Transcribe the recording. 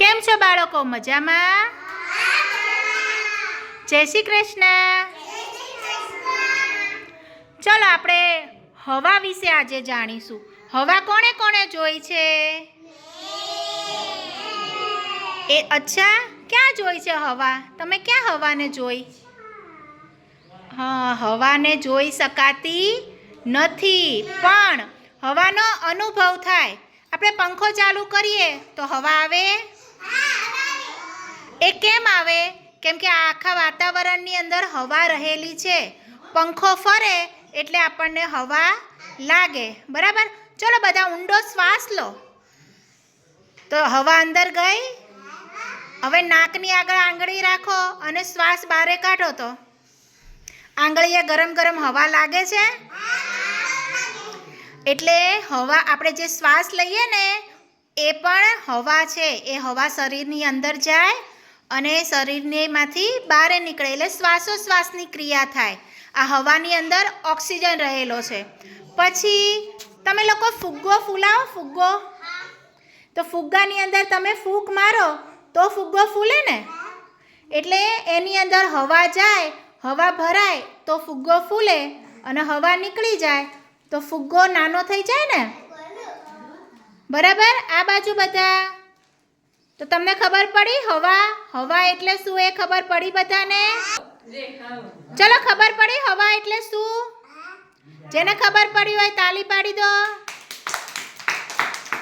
કેમ છો બાળકો? મજામાં? જય શ્રી કૃષ્ણ. ચલો આપણે હવા વિશે આજે જાણીશું. હવા કોણે કોણે જોઈ છે? એ અચ્છા, ક્યાં જોઈ છે હવા? તમે ક્યાં હવાને જોઈ? હા, હવાને જોઈ શકાતી નથી, પણ હવાનો અનુભવ થાય. આપણે પંખો ચાલુ કરીએ તો હવા આવે? એ કેમ આવે? કેમ કે આ આખા વાતાવરણની અંદર હવા રહેલી છે. પંખો ફરે એટલે આપણને હવા લાગે. બરાબર? ચલો બધા ઊંડો શ્વાસ લો. તો હવા અંદર ગઈ. હવે નાકની આગળ આંગળી રાખો અને શ્વાસ બારે કાઢો તો. આંગળીએ ગરમ ગરમ હવા લાગે છે? એટલે હવા, આપણે જે શ્વાસ લઈએ ને, એ પણ હવા છે. એ હવા શરીરની અંદર જાય અને શરીરનેમાંથી બહાર નીકળે એટલે શ્વાસોશ્વાસની ક્રિયા થાય. આ હવાની અંદર ઓક્સિજન રહેલો છે. પછી તમે લોકો ફુગ્ગો ફૂલાવો, ફુગ્ગો. તો ફુગ્ગાની અંદર તમે ફૂંક મારો, તો ફુગ્ગો ફૂલે ને? એટલે એની અંદર હવા જાય, હવા ભરાય, તો ફુગ્ગો ફૂલે અને હવા નીકળી જાય. તો ફુગ્ગો નાનો થઈ જાય ને? બરાબર? આ બાજુ બધા તો તમને ખબર પડી? હવા? હવા એટલે શું એ ખબર પડી બધાને? ચલો ખબર પડી? હવા એટલે શું? જેને ખબર પડી હોય તાલી પાડી દો.